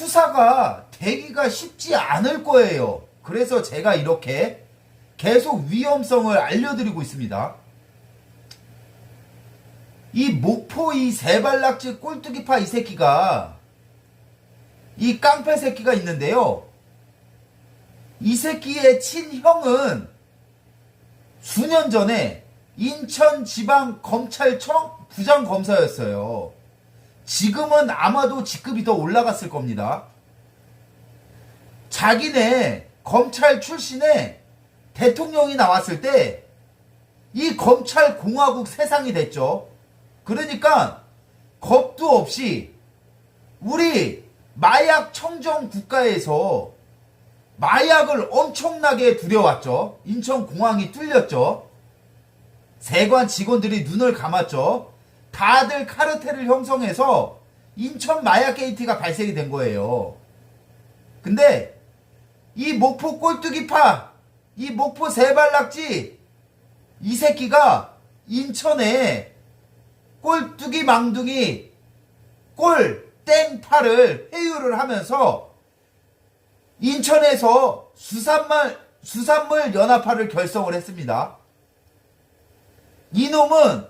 수사가 되기가 쉽지 않을 거예요. 그래서 제가 이렇게 계속 위험성을 알려드리고 있습니다. 이 목포 이 세발낙지 꼴뚜기파 이 새끼가 이 깡패 새끼가 있는데요. 이 새끼의 친형은 수년 전에 인천지방검찰청 부장검사였어요. 지금은 아마도 직급이 더 올라갔을 겁니다. 자기네 검찰 출신의 대통령이 나왔을 때 이 검찰 공화국 세상이 됐죠. 그러니까 겁도 없이 우리 마약 청정 국가에서 마약을 엄청나게 두려웠죠. 인천 공항이 뚫렸죠. 세관 직원들이 눈을 감았죠. 다들 카르텔을 형성해서 인천 마약 게이트가 발생이 된 거예요. 근데 이 목포 꼴뚜기파, 이 목포 세발낙지, 이 새끼가 인천에 꼴뚜기 망둥이 꼴 땡파를 회유를 하면서 인천에서 수산물 수산물 연합화를 결성을 했습니다. 이놈은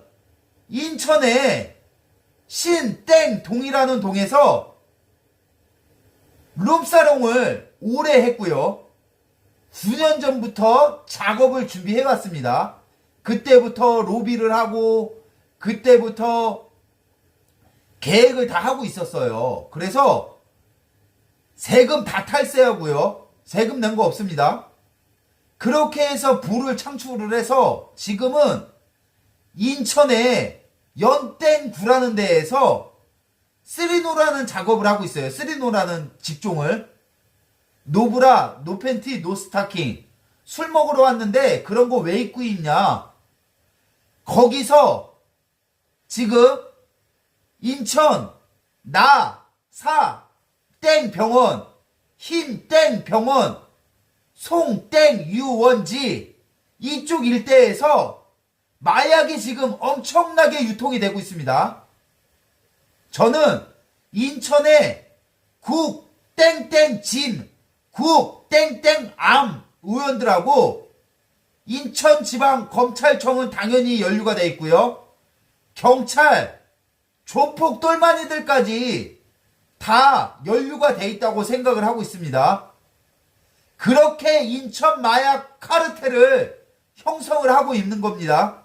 인천에 신땡동이라는 동에서 룸사롱을 오래 했고요. 9년 전부터 작업을 준비해 왔습니다. 그때부터 로비를 하고 그때부터 계획을 다 하고 있었어요. 그래서 세금 다 탈세하고요. 세금 낸 거 없습니다. 그렇게 해서 부를 창출을 해서 지금은 인천에 연땡구라는 데에서 쓰리노라는 작업을 하고 있어요. 쓰리노라는 직종을. 노브라, 노팬티, 노스타킹. 술 먹으러 왔는데 그런 거 왜 입고 있냐? 거기서 지금 인천 나, 사, 땡 병원, 흰 땡 병원, 송 땡 유원지 이쪽 일대에서 마약이 지금 엄청나게 유통이 되고 있습니다. 저는 인천의 국 땡땡 진, 국 땡땡 암 의원들하고 인천지방검찰청은 당연히 연루가 돼 있고요. 경찰, 조폭 똘마니들까지 다 연루가 돼 있다고 생각을 하고 있습니다. 그렇게 인천 마약 카르텔을 형성을 하고 있는 겁니다.